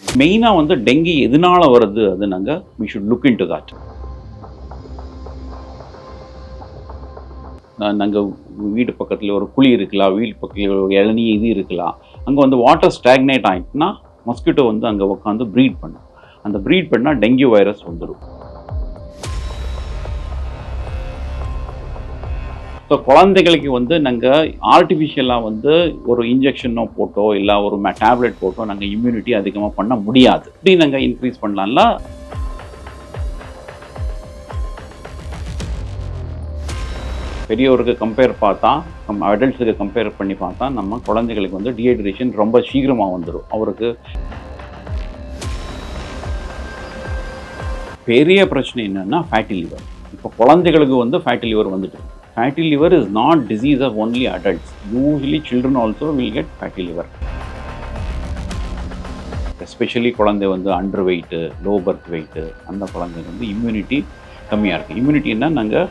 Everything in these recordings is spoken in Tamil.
மெயினாக வந்து டெங்கி எதனால வருது அது நாங்கள் we should look into that நாங்கள் வீட்டு பக்கத்தில் ஒரு குழி இருக்கலாம் வீட்டு பக்கத்தில் ஒரு இளநீ இது இருக்கலாம். அங்கே வந்து வாட்டர் ஸ்டாக்னேட் ஆகிட்டுனா மஸ்கிட்டோ வந்து அங்கே உட்காந்து ப்ரீட் பண்ணும். அந்த ப்ரீட் பண்ணால் டெங்கு வைரஸ் வந்துடும் ஸோ குழந்தைகளுக்கு வந்து நாங்கள் ஆர்டிஃபிஷியலாக வந்து ஒரு இன்ஜெக்ஷனோ போட்டோ இல்லை ஒரு டேப்லெட் போட்டோ நாங்கள் இம்யூனிட்டி அதிகமாக பண்ண முடியாது. இப்படி நாங்கள் இன்க்ரீஸ் பண்ணலாம்ல? பெரியவருக்கு கம்பேர் பார்த்தா நம்ம அடல்ட்ஸுக்கு கம்பேர் பண்ணி பார்த்தா நம்ம குழந்தைகளுக்கு வந்து டீஹைட்ரேஷன் ரொம்ப சீக்கிரமாக வந்துடும் அவருக்கு பெரிய பிரச்சனை என்னன்னா ஃபேட்டி லிவர் இப்போ குழந்தைகளுக்கு வந்து ஃபேட்டி லிவர் வந்துட்டு இருக்கு. Fatty liver is not disease of only adults usually children also will get fatty liver especially குழந்தை வந்து under weight low birth weight அந்த குழந்தைங்க வந்து இம்யூனிட்டி கம்மியாக இருக்குது இம்யூனிட்டின்னா நாங்கள்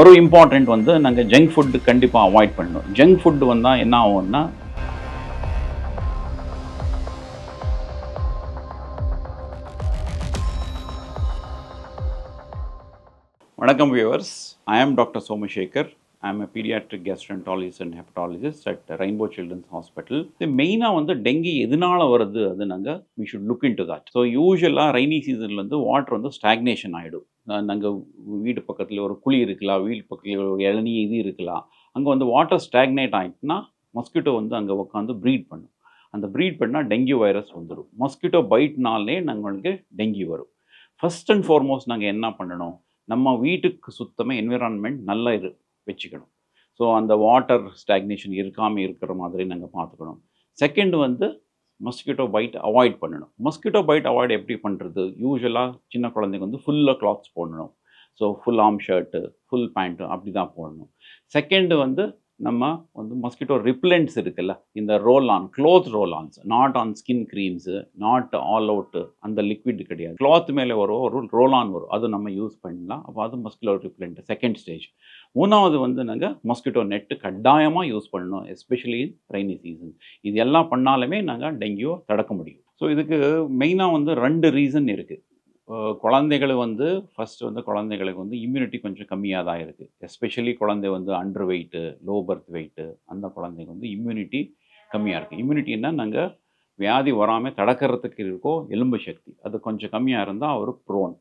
ஒரு இம்பார்ட்டண்ட் வந்து நாங்கள் ஜங்க் ஃபுட்டு கண்டிப்பாக அவாய்ட் பண்ணணும். ஜங்க் ஃபுட்டு வந்தால் என்ன ஆகும்னா வணக்கம் viewers I am doctor Somasekhar. I am a pediatric gastroenterologist and hepatologist at rainbow children's hospital இது மெயினாக வந்து டெங்கி எதனால வருது அது நாங்கள் we should look into that so யூஸ்வலாக ரெய்னி சீசனில் வந்து வாட்டர் வந்து ஸ்டாக்னேஷன் ஆகிடும் நாங்கள் வீட்டு பக்கத்தில் ஒரு குழி இருக்கலாம் வீட்டு பக்கத்தில் ஒரு இளநீ இது இருக்கலாம் அங்கே வந்து வாட்டர் ஸ்டாக்னேட் ஆகிட்டுனா மஸ்கிட்டோ வந்து அங்கே உட்காந்து ப்ரீட் பண்ணும். அந்த ப்ரீட் பண்ணால் டெங்கு வைரஸ் வந்துடும் மஸ்கிட்டோ பைட்னாலே நாங்களுக்கு டெங்கி வரும். ஃபஸ்ட் அண்ட் ஃபார்மோஸ்ட் நாங்கள் என்ன பண்ணணும்? நம்ம வீட்டுக்கு சுத்தமாக என்விரான்மெண்ட் நல்லா இரு வச்சுக்கணும். ஸோ அந்த வாட்டர் ஸ்டாக்னேஷன் இருக்காமல் இருக்கிற மாதிரி நாங்கள் பார்த்துக்கணும். செகண்ட் வந்து மஸ்கிட்டோ பைட் அவாய்ட் பண்ணணும். மஸ்கிட்டோ பைட் அவாய்ட் எப்படி பண்ணுறது யூஸ்வலாக சின்ன குழந்தைங்க வந்து ஃபுல்லாக கிளாத்ஸ் போடணும். So full arm shirt full pant அப்படி தான் போடணும். செகண்டு வந்து நம்ம வந்து மஸ்கிட்டோ ரிப்லண்ட்ஸ் இருக்குல்ல இந்த roll on cloth roll ons not on skin creams not all out அந்த லிக்விட் கிடையாது. கிளாத் மேலே வரும் ஒரு ரோல் ஆன் வரும். அது நம்ம யூஸ் பண்ணலாம். அப்போ அது மஸ்கிட்டோ ரிப்லண்ட் செகண்ட் ஸ்டேஜ் மூணாவது வந்து நாங்கள் மஸ்கிட்டோ நெட்டு கட்டாயமாக யூஸ் பண்ணணும் எஸ்பெஷலி இன் ரெய்னி சீசன் இது எல்லாம் பண்ணாலுமே நாங்கள் டெங்கியோ தடுக்க முடியும். ஸோ இதுக்கு மெயினாக வந்து ரெண்டு ரீசன் இருக்குது குழந்தைகள் வந்து ஃபஸ்ட்டு வந்து குழந்தைகளுக்கு வந்து இம்யூனிட்டி கொஞ்சம் கம்மியாக தான் இருக்குது எஸ்பெஷலி குழந்தை வந்து under weight low birth weight அந்த குழந்தைங்க வந்து இம்யூனிட்டி கம்மியாக இருக்குது இம்யூனிட்டின்னா நாங்கள் வியாதி வராமல் தடுக்கிறதுக்கு இருக்கோ எலும்பு சக்தி அது கொஞ்சம் கம்மியாக இருந்தால் அவர் ப்ரோன்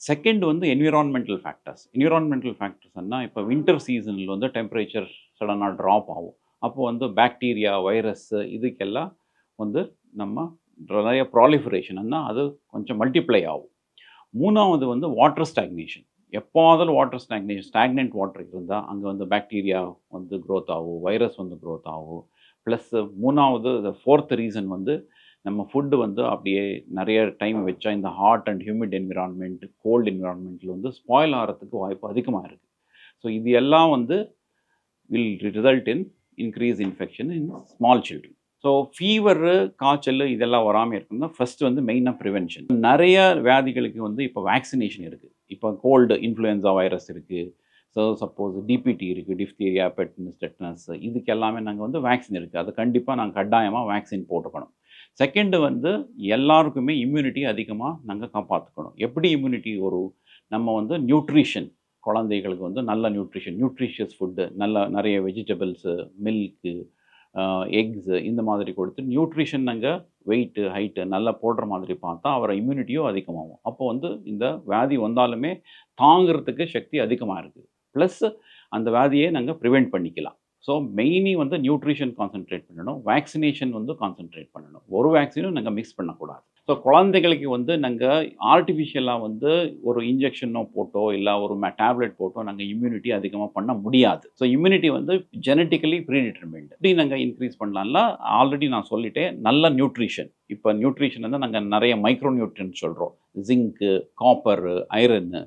செகண்ட் வந்து என்விரான்மெண்டல் ஃபேக்டர்ஸ் என்விரான்மெண்டல் ஃபேக்டர்ஸ்னால் இப்போ வின்டர் சீசனில் வந்து டெம்பரேச்சர் சடனாக ட்ராப் ஆகும். அப்போது வந்து பாக்டீரியா வைரஸ்ஸு இதுக்கெல்லாம் வந்து நம்ம நிறைய ப்ராலிஃபரேஷன்னா அது கொஞ்சம் மல்டிப்ளை ஆகும். மூணாவது வந்து வாட்டர் ஸ்டாக்னேஷன் எப்போதும் வாட்டர் ஸ்டாக்னேஷன் ஸ்டாக்னென்ட் வாட்டர் இருந்தால் அங்கே வந்து பாக்டீரியா வந்து க்ரோத் ஆகும் வைரஸ் வந்து க்ரோத் ஆகும். ப்ளஸ் மூணாவது ஃபோர்த் ரீசன் வந்து நம்ம ஃபுட்டு வந்து அப்படியே நிறைய டைம் வச்சா இந்த hot and humid environment cold என்விரான்மெண்ட்டில் வந்து ஸ்பாயில் ஆகிறதுக்கு வாய்ப்பு அதிகமாக இருக்குது ஸோ இது எல்லாம் வந்து will result in increase infection in small children so fever காய்ச்சல் இதெல்லாம் வராமல் இருக்குன்னா ஃபஸ்ட்டு வந்து மெயினாக ப்ரிவென்ஷன் நிறைய வியாதிகளுக்கு வந்து இப்போ வேக்சினேஷன் இருக்குது இப்போ கோல்டு இன்ஃப்ளூயன்ஸா வைரஸ் இருக்குது ஸோ சப்போஸ் டிபிடி இருக்குது டிஃப்தீரியா பெட்னஸ் டெட்னஸ் இதுக்கு எல்லாமே நாங்கள் வந்து வேக்சின் இருக்குது அது கண்டிப்பாக நாங்கள் கட்டாயமாக வேக்சின் போட்டுக்கணும். செகண்டு வந்து எல்லாருக்குமே இம்யூனிட்டி அதிகமாக நாங்கள் காப்பாற்றுக்கணும் எப்படி இம்யூனிட்டி ஒரு நம்ம வந்து நியூட்ரிஷன் குழந்தைகளுக்கு வந்து நல்ல நியூட்ரிஷன் நியூட்ரிஷியஸ் ஃபுட்டு நல்ல நிறைய வெஜிடபிள்ஸு மில்க்கு எக்ஸு இந்த மாதிரி கொடுத்து நியூட்ரிஷன் நாங்கள் வெயிட்டு ஹைட்டு நல்லா போடுற மாதிரி பார்த்தா அவரை இம்யூனிட்டியும் அதிகமாகும். அப்போ வந்து இந்த வியாதி வந்தாலுமே தாங்கிறதுக்கு சக்தி அதிகமாக இருக்குது. ப்ளஸ் அந்த வியாதியை நாங்கள் ப்ரிவெண்ட் பண்ணிக்கலாம். ஸோ மெயினி வந்து நியூட்ரிஷன் கான்சென்ட்ரேட் பண்ணணும். வேக்சினேஷன் வந்து கான்சென்ட்ரேட் பண்ணணும். ஒரு வேக்சினும் நாங்கள் மிக்ஸ் பண்ணக்கூடாது. ஸோ குழந்தைகளுக்கு வந்து நாங்கள் ஆர்டிஃபிஷியலாக வந்து ஒரு இன்ஜெக்ஷனோ போட்டோ இல்லை ஒரு டேப்லெட் போட்டோ நாங்கள் இம்யூனிட்டி அதிகமாக பண்ண முடியாது. ஸோ இம்யூனிட்டி வந்து ஜெனட்டிக்கலி ப்ரீடிட்டர்மெண்ட் இப்படி நாங்கள் இன்க்ரீஸ் பண்ணலாம்ல. ஆல்ரெடி நான் சொல்லிட்டேன் நல்ல நியூட்ரிஷன் இப்போ நியூட்ரிஷன் வந்து நாங்கள் நிறைய மைக்ரோ நியூட்ரியன் சொல்கிறோம் ஜிங்க்கு காப்பரு ஐரன்னு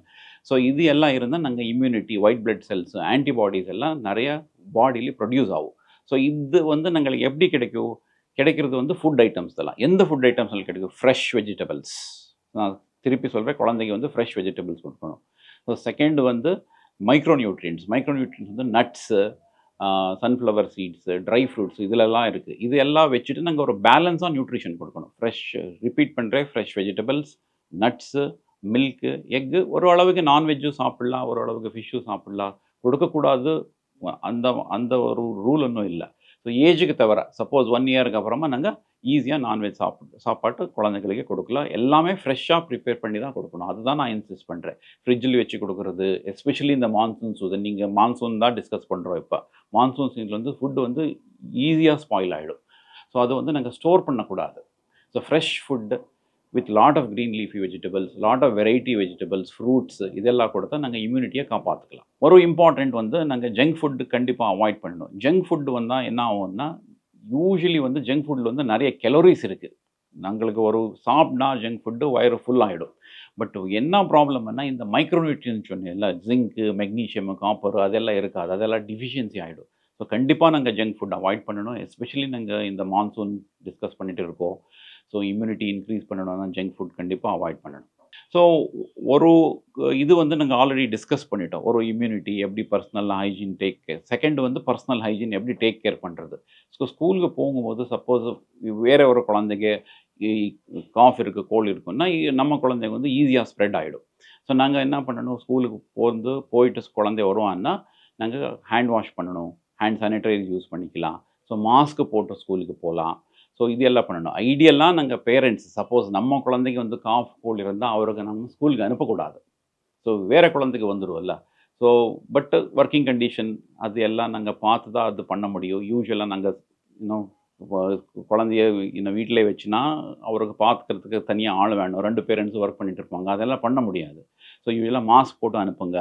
ஸோ இது எல்லாம் இருந்தால் நாங்கள் immunity white blood cells antibodies எல்லாம் நிறைய பாடியில் ப்ரொடியூஸ் ஆகும். ஸோ இது வந்து நாங்களுக்கு எப்படி கிடைக்கும்? கிடைக்கிறது வந்து ஃபுட் ஐட்டம்ஸ் தான் எந்த ஃபுட் ஐட்டம்ஸ் கிடைக்கும்? ஃப்ரெஷ் வெஜிடபிள்ஸ் நான் திருப்பி சொல்கிறேன் குழந்தைக்கு வந்து ஃப்ரெஷ் வெஜிடபிள்ஸ் கொடுக்கணும். ஸோ செகண்ட் வந்து மைக்ரோ நியூட்ரியன்ஸ் மைக்ரோ நியூட்ரியன்ஸ் வந்து nuts sunflower seeds dry fruits இதிலெல்லாம் இருக்குது இது எல்லாம் வச்சுட்டு நாங்கள் ஒரு பேலன்ஸாக நியூட்ரிஷன் கொடுக்கணும். ஃப்ரெஷ் ரிப்பீட் பண்ணுறேன் fresh vegetables nuts milk egg ஒரு அளவுக்கு நான்வெஜ்ஜும் சாப்பிட்லாம் ஒரு அளவுக்கு ஃபிஷ்ஷும் சாப்பிட்லாம். கொடுக்கக்கூடாது. அந்த அந்த ஒரு ரூல் ஒன்றும் இல்லை. ஸோ ஏஜுக்கு தவிர சப்போஸ் ஒன் இயருக்கு அப்புறமா நாங்கள் ஈஸியாக நான்வெஜ் சாப்பிட்டு சாப்பாட்டு குழந்தைகளுக்கு கொடுக்கலாம். எல்லாமே ஃப்ரெஷ்ஷாக ப்ரிப்பேர் பண்ணி தான் கொடுக்கணும். அதுதான் நான் இன்சிஸ்ட் பண்ணுறேன் ஃப்ரிட்ஜில் வச்சு கொடுக்குறது எஸ்பெஷலி இந்த மான்சூன் சீசன் நீங்கள் மான்சூன் தான் டிஸ்கஸ் பண்ணுறோம் இப்போ. மான்சூன் சீசனில் வந்து ஃபுட்டு வந்து ஈஸியாக ஸ்பாயில் ஆகிடும் ஸோ அதை வந்து நாங்கள் ஸ்டோர் பண்ணக்கூடாது. So fresh food with lot of green leafy vegetables lot of variety vegetables fruits இதெல்லாம் கொடுத்தா நாங்கள் இம்யூனிட்டியை காப்பாற்றிக்கலாம் ஒரு இம்பார்ட்டண்ட் வந்து நாங்கள் ஜங்க் ஃபுட்டு கண்டிப்பாக அவாய்ட் பண்ணணும். ஜங்க் ஃபுட்டு வந்தால் என்ன ஆகும்னா யூஸ்வலி வந்து ஜங்க் ஃபுட்டில் வந்து நிறைய கெலோரிஸ் இருக்குது நாங்களுக்கு ஒரு சாப்பிட்னா ஜங்க் ஃபுட்டு வயிறு ஃபுல் ஆகிடும் பட் என்ன ப்ராப்ளம்னா இந்த மைக்ரோநியூட்ரியன் சொன்னேன்ல ஜிங்க்கு மெக்னீஷியம் காப்பர் அதெல்லாம் இருக்காது. அதெல்லாம் டிஃபிஷியன்சி ஆகிடும் ஸோ கண்டிப்பாக நாங்கள் ஜங்க் ஃபுட் அவாய்ட் பண்ணணும். எஸ்பெஷலி நாங்கள் இந்த மான்சூன் டிஸ்கஸ் பண்ணிகிட்டு இருக்கோம். ஸோ இம்யூனிட்டி இன்க்ரீஸ் பண்ணணும்னா ஜங்க் ஃபுட் கண்டிப்பாக அவாய்ட் பண்ணணும். ஸோ ஒரு இது வந்து நாங்கள் ஆல்ரெடி டிஸ்கஸ் பண்ணிட்டோம். ஒரு இம்யூனிட்டி எப்படி personal hygiene take care second வந்து பர்சனல் ஹைஜீன் எப்படி டேக் கேர் பண்ணுறது ஸோ ஸ்கூலுக்கு போகும்போது சப்போஸ் வேறு ஒரு குழந்தைங்க காஃப் இருக்குது கோல் இருக்குன்னா நம்ம குழந்தைங்க வந்து ஈஸியாக ஸ்ப்ரெட் ஆகிடும் ஸோ நாங்கள் என்ன பண்ணணும்? ஸ்கூலுக்கு போந்து போயிட்டு குழந்தை வருவான்னா நாங்கள் ஹேண்ட் வாஷ் பண்ணணும். ஹேண்ட் சானிடைசர் யூஸ் பண்ணிக்கலாம். ஸோ மாஸ்க்கு போட்டு ஸ்கூலுக்கு போகலாம் ஸோ இது எல்லாம் பண்ணணும் ஐடியெல்லாம் நாங்கள் பேரண்ட்ஸ் சப்போஸ் நம்ம குழந்தைக்கு வந்து காஃப் கோல் இருந்தால் அவருக்கு நம்ம ஸ்கூலுக்கு அனுப்பக்கூடாது. ஸோ வேறு குழந்தைக்கு வந்துடுவோம்ல ஸோ பட்டு ஒர்க்கிங் கண்டிஷன் அது எல்லாம் நாங்கள் பார்த்து தான் அது பண்ண முடியும். யூஸ்வலாக நாங்கள் இன்னும் குழந்தைய இன்னும் வீட்டிலே வச்சுனா அவருக்கு பார்த்துக்கிறதுக்கு தனியாக ஆள் வேணும். ரெண்டு பேரண்ட்ஸும் ஒர்க் பண்ணிட்டு இருப்பாங்க. அதெல்லாம் பண்ண முடியாது. ஸோ யூஸ்வலாக மாஸ்க் போட்டு அனுப்புங்க.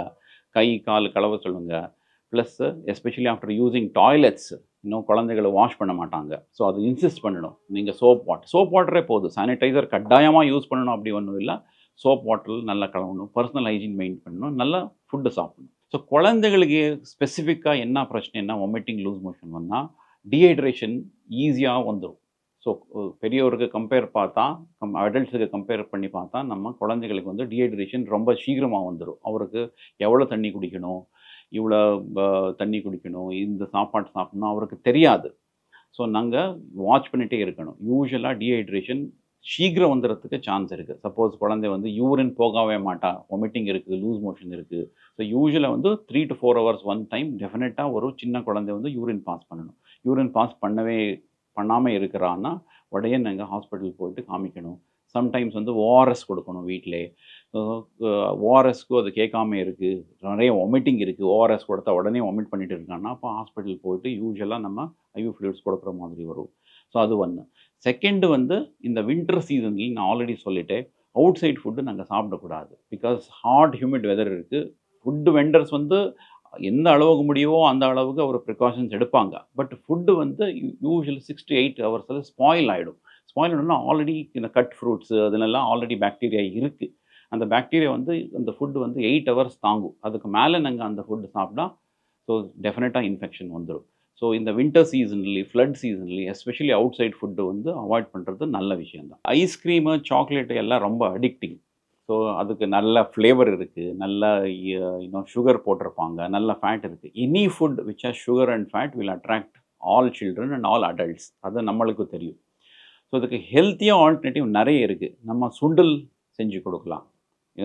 கை கால் கலவை சொல்லுங்கள் plus especially after using toilets இன்னும் குழந்தைகளை வாஷ் பண்ண மாட்டாங்க. ஸோ அது இன்சிஸ்ட் பண்ணணும். நீங்கள் சோப் வாட்டர் சோப் வாட்டரே போதும். சானிடைசர் கட்டாயமாக யூஸ் பண்ணணும் அப்படி ஒன்றும் இல்லை. சோப் வாட்டரில் நல்லா கலவணும் பர்சனல் ஹைஜீன் மெயின் பண்ணணும். நல்லா ஃபுட்டு சாப்பிடணும். ஸோ குழந்தைகளுக்கு ஸ்பெசிஃபிக்காக என்ன பிரச்சனைனா ஒமிட்டிங் லூஸ் மோஷன் வந்தால் டீஹைட்ரேஷன் ஈஸியாக வந்துடும் ஸோ பெரியவருக்கு கம்பேர் பார்த்தா கம் அடல்ட்ஸுக்கு கம்பேர் பண்ணி பார்த்தா நம்ம குழந்தைகளுக்கு வந்து டீஹைட்ரேஷன் ரொம்ப சீக்கிரமாக வந்துடும் அவருக்கு எவ்வளோ தண்ணி குடிக்கணும்? இவ்வளோ தண்ணி குடிக்கணும் இந்த சாப்பாடு சாப்பிட்ணும் அவருக்கு தெரியாது. ஸோ நாங்கள் வாட்ச் பண்ணிகிட்டே இருக்கணும். யூஸ்வலாக டீஹைட்ரேஷன் சீக்கிரம் வந்துடுறதுக்கு சான்ஸ் இருக்குது சப்போஸ் குழந்தை வந்து யூரின் போகவே மாட்டா. ஒமிட்டிங் இருக்குது லூஸ் மோஷன் இருக்குது ஸோ யூஸ்வலாக வந்து three to four hours one time டெஃபினட்டாக ஒரு சின்ன குழந்தை வந்து யூரின் பாஸ் பண்ணணும். யூரின் பாஸ் பண்ணவே பண்ணாமல் இருக்கிறான்னா உடனே நாங்கள் ஹாஸ்பிட்டல் போயிட்டு காமிக்கணும். சம்டைம்ஸ் வந்து ஓஆர்எஸ் கொடுக்கணும் வீட்டிலே. ஓஆர்எஸ்க்கு அது கேட்காம இருக்குது நிறைய ஒமிட்டிங் இருக்குது ஓஆர்எஸ் கொடுத்தா உடனே ஒமிட் பண்ணிட்டு இருக்காங்கன்னா அப்போ ஹாஸ்பிட்டல் போயிட்டு யூஸ்வலாக நம்ம ஐயூ ஃப்ளூயிட்ஸ் கொடுக்குற மாதிரி வரும். ஸோ அது ஒன்று செகண்டு வந்து இந்த வின்டர் சீசனில் நான் ஆல்ரெடி சொல்லிட்டேன் அவுட் சைட் ஃபுட்டு நாங்கள் சாப்பிடக்கூடாது. பிகாஸ் ஹாட் ஹியூமிட் வெதர் இருக்குது ஃபுட்டு வெண்டர்ஸ் வந்து எந்த அளவுக்கு முடியுமோ அந்த அளவுக்கு அவர் ப்ரிகாஷன்ஸ் எடுப்பாங்க. பட் ஃபுட்டு வந்து யூஸ்வல் சிக்ஸ் டு எயிட் ஹவர்ஸில் ஸ்பாயில் ஆகிடும் ஸ்பாயிலர்னா ஆல்ரெடி இந்த கட் ஃப்ரூட்ஸு அதிலெல்லாம் ஆல்ரெடி பாக்டீரியா இருக்குது அந்த பாக்டீரியா வந்து அந்த ஃபுட்டு வந்து எயிட் ஹவர்ஸ் தாங்கும். அதுக்கு மேலே நாங்கள் அந்த ஃபுட்டு சாப்பிட்டா ஸோ டெஃபினட்டாக இன்ஃபெக்ஷன் வந்துடும் ஸோ இந்த வின்டர் சீசன்லி ஃப்ளட் சீசன்லி எஸ்பெஷலி அவுட் சைட் ஃபுட்டு வந்து அவாய்ட் பண்ணுறது நல்ல விஷயம் தான் ஐஸ்கிரீமு சாக்லேட்டு எல்லாம் ரொம்ப அடிக்டிங் ஸோ அதுக்கு நல்ல ஃப்ளேவர் இருக்குது நல்ல இன்னும் சுகர் போட்டிருப்பாங்க. நல்ல ஃபேட் இருக்குது any food which are sugar and fat will attract all children and all adults அது நம்மளுக்கு தெரியும். ஸோ அதுக்கு ஹெல்த்தியாக ஆல்டர்னேட்டிவ் நிறைய இருக்குது நம்ம சுண்டல் செஞ்சு கொடுக்கலாம்.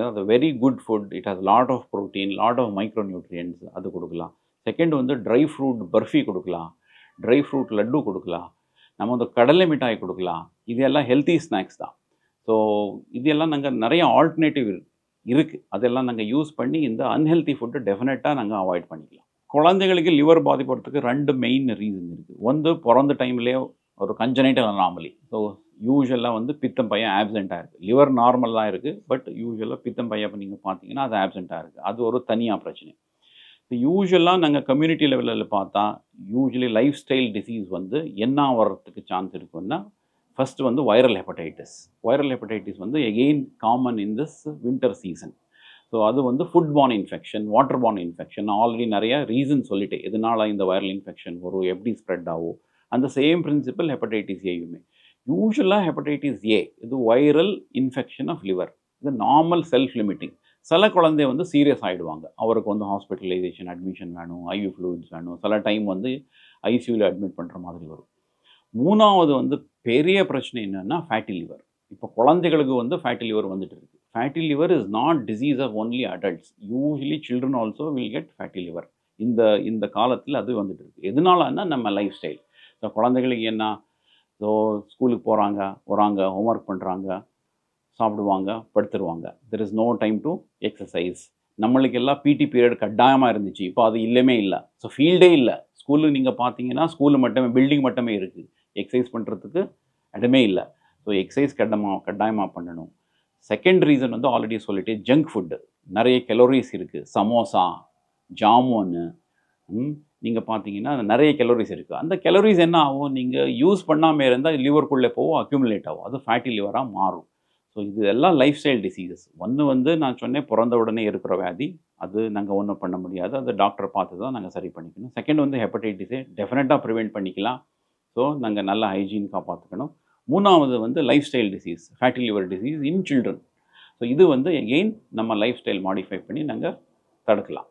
அது very good food it has lot of protein lot of micronutrients அது கொடுக்கலாம். செகண்ட் வந்து ட்ரை ஃப்ரூட் பர்ஃபி கொடுக்கலாம். ட்ரை ஃப்ரூட் லட்டு கொடுக்கலாம். நம்ம வந்து கடலை மிட்டாய் கொடுக்கலாம். இது எல்லாம் ஹெல்த்தி ஸ்நாக்ஸ் தான். ஸோ இதெல்லாம் நாங்கள் நிறைய ஆல்டர்னேட்டிவ் இருக்குது அதெல்லாம் நாங்கள் யூஸ் பண்ணி இந்த அன்ஹெல்த்தி ஃபுட்டு டெஃபினட்டாக நாங்கள் அவாய்ட் பண்ணிக்கலாம். குழந்தைகளுக்கு லிவர் பாதிப்படுறதுக்கு ரெண்டு மெயின் ரீசன் இருக்குது ஒன்று பிறந்த டைம்லேயே ஒரு கஞ்சனைட்டல் அனாமலி ஸோ யூஸ்வலாக வந்து பித்தம் பையன் ஆப்சண்ட்டாக இருக்குது லிவர் நார்மல் தான் இருக்குது பட் யூஸ்வலாக பித்தம் பையன் இப்போ நீங்கள் பார்த்தீங்கன்னா அது ஆப்சண்ட்டாக இருக்குது அது ஒரு தனியாக பிரச்சனை. இப்போ யூஸ்வலாக நாங்கள் கம்யூனிட்டி லெவலில் பார்த்தா யூஸ்வலி லைஃப் ஸ்டைல் டிசீஸ் வந்து என்ன வர்றதுக்கு சான்ஸ் இருக்குன்னா ஃபஸ்ட்டு வந்து வைரல் ஹெப்படைட்டிஸ் வைரல் ஹெப்படைட்டிஸ் வந்து again common in this winter season so அது வந்து food borne infection water borne infection already நிறைய ரீசன் சொல்லிட்டேன். எதனால இந்த வைரல் இன்ஃபெக்ஷன் வரும் எப்படி ஸ்ப்ரெட் ஆகும் அந்த சேம் பிரின்சிபல் ஹெப்படைட்டிஸ் ஏயுமே யூஸ்வலாக ஹெப்படைட்டிஸ் ஏ இது வைரல் இன்ஃபெக்ஷன் ஆஃப் லிவர் இது நார்மல் செல்ஃப் லிமிட்டிங் சில குழந்தை வந்து சீரியஸ் ஆகிடுவாங்க அவருக்கு வந்து ஹாஸ்பிட்டலைசேஷன் அட்மிஷன் வேணும் ஐவி ஃப்ளூயிட்ஸ் வேணும். சில டைம் வந்து ஐசியூவில் அட்மிட் பண்ணுற மாதிரி வரும். மூணாவது வந்து பெரிய பிரச்சனை என்னென்னா ஃபேட்டி லிவர் இப்போ குழந்தைகளுக்கு வந்து ஃபேட்டி லிவர் வந்துட்டு இருக்கு. Fatty liver is not disease of only adults usually children also will get fatty liver இந்த இந்த காலத்தில் அது வந்துட்டு இருக்கு. எதனாலன்னா நம்ம லைஃப் ஸ்டைல் ஸோ குழந்தைகளுக்கு என்ன ஸோ ஸ்கூலுக்கு போகிறாங்க வராங்க ஹோம்ஒர்க் பண்ணுறாங்க சாப்பிடுவாங்க படுத்துருவாங்க. There is no time to exercise நம்மளுக்கு எல்லாம் பிடி பீரியட் கட்டாயமாக இருந்துச்சு. இப்போ அது இல்லவே இல்லை. ஸோ ஃபீல்டே இல்லை. ஸ்கூலு நீங்கள் பார்த்தீங்கன்னா ஸ்கூலு மட்டுமே பில்டிங் மட்டுமே இருக்குது எக்ஸசைஸ் பண்ணுறதுக்கு இடமே இல்லை. ஸோ எக்ஸசைஸ் கட்டமாக கட்டாயமாக பண்ணணும். செகண்ட் ரீசன் வந்து ஆல்ரெடி சொல்லிட்டு ஜங்க் ஃபுட்டு நிறைய கெலோரிஸ் இருக்குது சமோசா ஜாமுன்னு நீங்கள் பார்த்தீங்கன்னா நிறைய கெலோரிஸ் இருக்குது அந்த கெலோரிஸ் என்ன ஆகும்? நீங்கள் யூஸ் பண்ணாமல் இருந்தால் லிவருக்குள்ளே போகும் அக்யூமுலேட் ஆகும். அது ஃபேட்டி லிவராக மாறும். ஸோ இது எல்லாம் லைஃப் ஸ்டைல் டிசீசஸ் ஒன்று வந்து நான் சொன்னேன் பிறந்த உடனே இருக்கிற வியாதி. அது நாங்கள் ஒன்றும் பண்ண முடியாது. அது டாக்டரை பார்த்து தான் நாங்கள் சரி பண்ணிக்கணும். செகண்ட் வந்து ஹெப்படைட்டிஸே டெஃபினட்டாக ப்ரிவெண்ட் பண்ணிக்கலாம். ஸோ நாங்கள் நல்ல ஹைஜீன் பார்த்துக்கணும் மூணாவது வந்து lifestyle disease fatty liver disease in children so இது வந்து எகெயின் நம்ம லைஃப் ஸ்டைல் மாடிஃபை பண்ணி நாங்கள் தடுக்கலாம்.